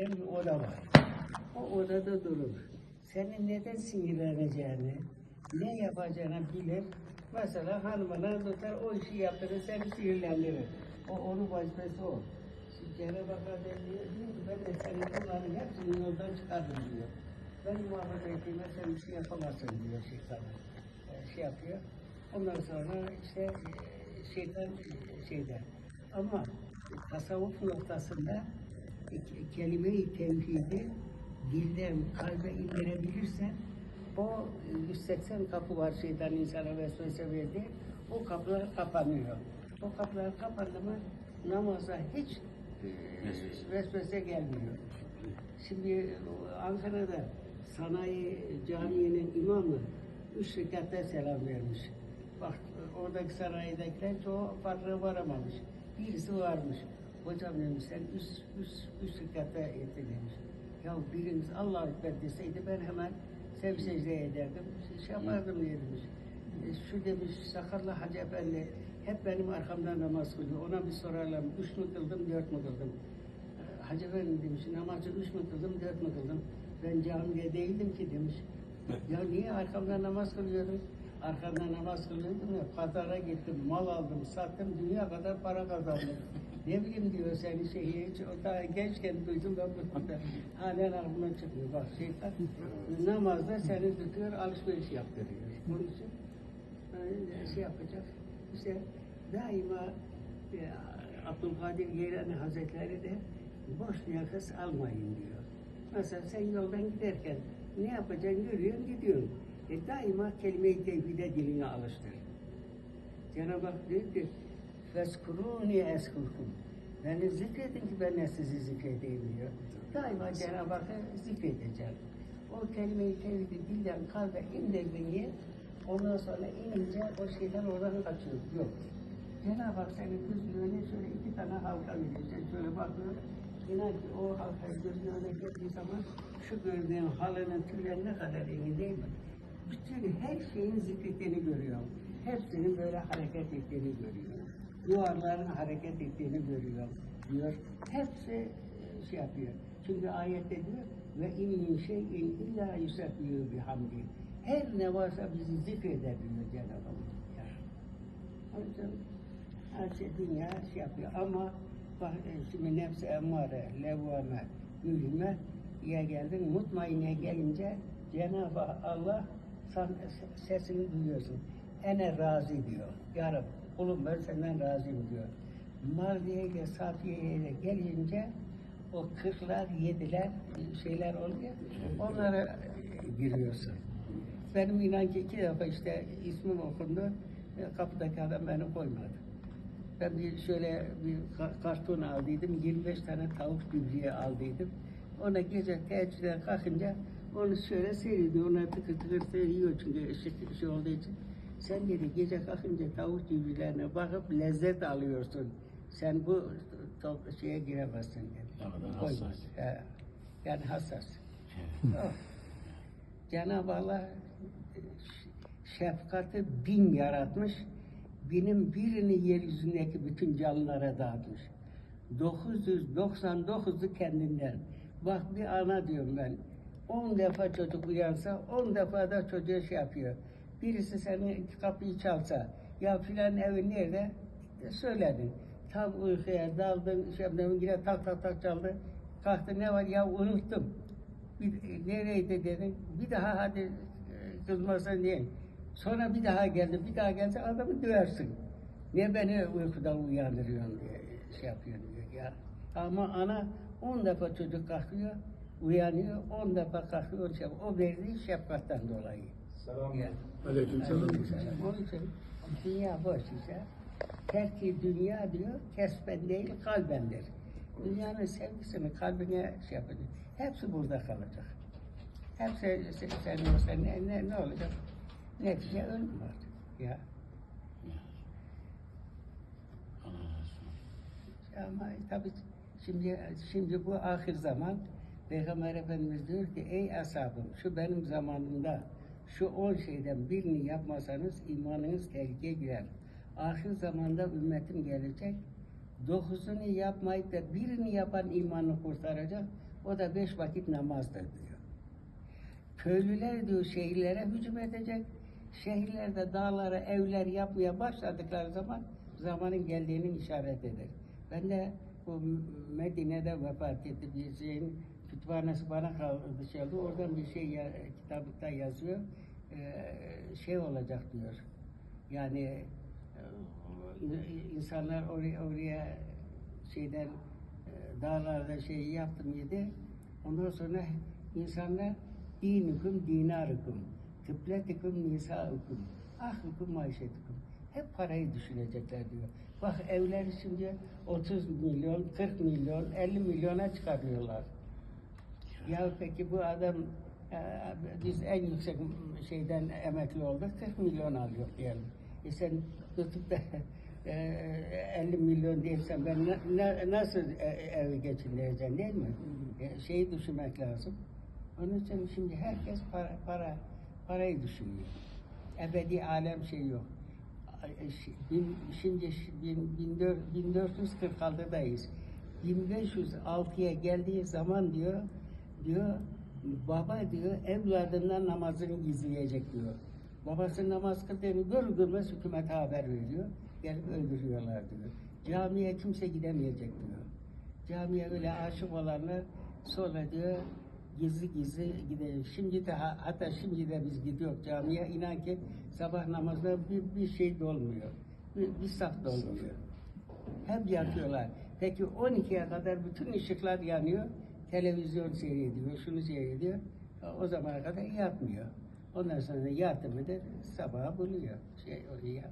diyen bir oda var. O odada durur. Senin neden sinirleneceğini, ne yapacağını bilir. Mesela hanımına tutar o işi yaptırır, seni sinirlendirir. O onun vazifesi o. Şimdi Hazretleri diyor, diyor ki ben de senin bunların hepsini yoldan çıkardım diyor. Ben muhafaza ettiğime sen bir şey yapamazsın diyor şeytana. E, şey yapıyor. Ondan sonra işte e, şeytan e, şeyde. Ama tasavvuf noktasında kelime-i tevhidi dilden kalbe indirebilirsen o e, 180 kapı var şeytan insana vesvese verdi. O kapılar kapanıyor. O kapılar kapandı mı namaza hiç e, vesvese gelmiyor. Şimdi Ankara'da sanayi caminin imamı üç rekatta selam vermiş. Bak oradaki sanayidekiler çoğu farkına varamamış. Birisi varmış. Hocam demiş sen üç, üç, üç rekatta etti demiş. Ya biriniz Allah Ekber deseydi ben hemen sev secde ederdim. Şey yapardım diye demiş. E, Şu demiş sakallı Hacı Efendi hep benim arkamdan namaz kılıyor. Ona bir sorarlar üç mü kıldım dört mü kıldım? E, Hacı Efendi demiş namazı üç mü kıldım dört mü kıldım? Ben camide değildim ki demiş. Ya niye arkamdan namaz kılıyordun? Arkamdan namaz kılıyordum ya pazara gittim, mal aldım, sattım, dünya kadar para kazandım. ne bileyim diyor seni şeyi hiç o daha gençken duydum ben bunu da halen aklıma çıkmıyor. Bak şeytan namazda seni tutuyor, alışveriş yaptırıyor. Bunun için öyle şey yapacak. İşte daima e, Abdülkadir Geylani Hazretleri de boş nefes almayın diyor. Mesela sen yoldan giderken ne yapacaksın görüyorsun gidiyorsun. E daima kelime-i tevhide dilini alıştır. Cenab-ı Hak diyor ki Feskuruni eskurkum. Beni zikredin ki ben de sizi zikredeyim diyor. Daima Cenab-ı Hakk'ı zikredeceğim. O kelime-i tevhidi dilden kalbe indirdin ki ondan sonra inince o şeyler oradan kaçıyor. Yok. Cenab-ı Hak seni gözünün önüne şöyle iki tane halka veriyor. Şöyle bakıyor. İnan ki o halka gözünün önüne geldiği zaman şu gördüğün halının tüyleri ne kadar iyi değil mi? Bütün her şeyin zikrettiğini görüyor. Hepsinin böyle hareket ettiğini görüyor. Duvarların hareket ettiğini görüyor. Diyor. Hepsi e, şey yapıyor. Çünkü ayette diyor ve in şeyin illa yusabbihu bihamdi. Her ne varsa bizi zikreder diyor Cenab-ı. Ya. Onun için her şey dünya şey yapıyor ama bak e, şimdi nefsi emmare, levvame, gülme ya geldin mutmainne gelince Cenab-ı Allah sen sesini duyuyorsun. Ene razı diyor. Ya Rabbi kulum ben senden razıyım diyor. Mardiye ile Safiye ile gelince o kırklar, yediler şeyler oluyor. Onlara giriyorsun. Benim inan ki iki defa işte ismim okundu. Kapıdaki adam beni koymadı. Ben bir şöyle bir ka- karton aldıydım. 25 tane tavuk gübreye aldıydım. Ona gece teheccüden kalkınca onu şöyle seyrediyor. Ona tıkır tıkır seyrediyor çünkü ışık şey olduğu için. Sen dedi gece kalkınca tavuk gübrelerine bakıp lezzet alıyorsun. Sen bu şeye giremezsin dedi. Ne kadar hassas. He. Yani hassas. Oh. Cenab-ı Allah şefkati bin yaratmış, binin birini yeryüzündeki bütün canlılara dağıtmış. 999'u kendinden. Bak bir ana diyorum ben, 10 defa çocuk uyansa, 10 defa da çocuğa şey yapıyor. Birisi senin kapıyı çalsa, ya filan evi nerede? E, söyledin. Tam uykuya daldın, şey yaptın, yine tak tak tak çaldı. Kalktı ne var ya unuttum. Bir, nereydi dedim. Bir daha hadi e, kızmasan diye. Sonra bir daha geldi. Bir daha gelse adamı döversin. Niye beni uykudan uyandırıyorsun diye şey yapıyorsun diyor ya. Ama ana on defa çocuk kalkıyor, uyanıyor, on defa kalkıyor. Şey, o verdiği şefkatten dolayı. Selam. Ya. Aleykümselam. Aleykümselam. Onun için dünya boş ise terki dünya diyor, kesben değil kalbendir. Dünyanın sevgisini kalbine şey yapacak. Hepsi burada kalacak. Hepsi sen, sen ne, ne, ne olacak? Netice ölüm artık. Ya. Ama tabii şimdi şimdi bu ahir zaman Peygamber Efendimiz diyor ki ey ashabım şu benim zamanımda şu on şeyden birini yapmasanız imanınız tehlikeye girer. Ahir zamanda ümmetim gelecek. Dokuzunu yapmayıp da birini yapan imanını kurtaracak. O da beş vakit namazdır diyor. Köylüler diyor şehirlere hücum edecek. Şehirlerde dağlara, evler yapmaya başladıkları zaman zamanın geldiğinin işaret eder. Ben de bu Medine'de vefat etti bir şeyin kütüphanesi bana kaldı dışarıda. Oradan bir şey ya, kitapta yazıyor. Ee, şey olacak diyor. Yani e, insanlar oraya, oraya şeyden e, dağlarda şey yaptı mıydı? Ondan sonra insanlar dinukum dinarukum, kıbletikum nisaukum, ahlukum maişetukum. Hep parayı düşünecekler diyor. Bak evler şimdi 30 milyon, 40 milyon, 50 milyona çıkarıyorlar. Ya peki bu adam e, biz en yüksek şeyden emekli olduk 40 milyon alıyor diyelim. E sen tutup da e, 50 milyon değilsen ben na- na- nasıl e, evi geçindireceğim değil mi? E, şeyi düşünmek lazım. Onun için şimdi herkes para, para parayı düşünüyor. Ebedi alem şey yok. Şi- bin- Şimdi şi- bin- bin dört- 1446'dayız. 1506'ya geldiği zaman diyor, diyor baba diyor evladından namazını gizleyecek diyor. Babası namaz kıldığını görür görmez hükümete haber veriyor. Gelip öldürüyorlar diyor. Camiye kimse gidemeyecek diyor. Camiye öyle aşık olanlar sonra diyor gizli gizli gidiyor. Şimdi de ha- hatta şimdi de biz gidiyoruz camiye inan ki sabah namazda bir, bir şey dolmuyor. Bir, bir saf dolmuyor. Hep yatıyorlar. Peki 12'ye kadar bütün ışıklar yanıyor. Televizyon seyrediyor, şunu seyrediyor. O zamana kadar yatmıyor. Ondan sonra yattı mıdır sabaha buluyor. Şey, o yat.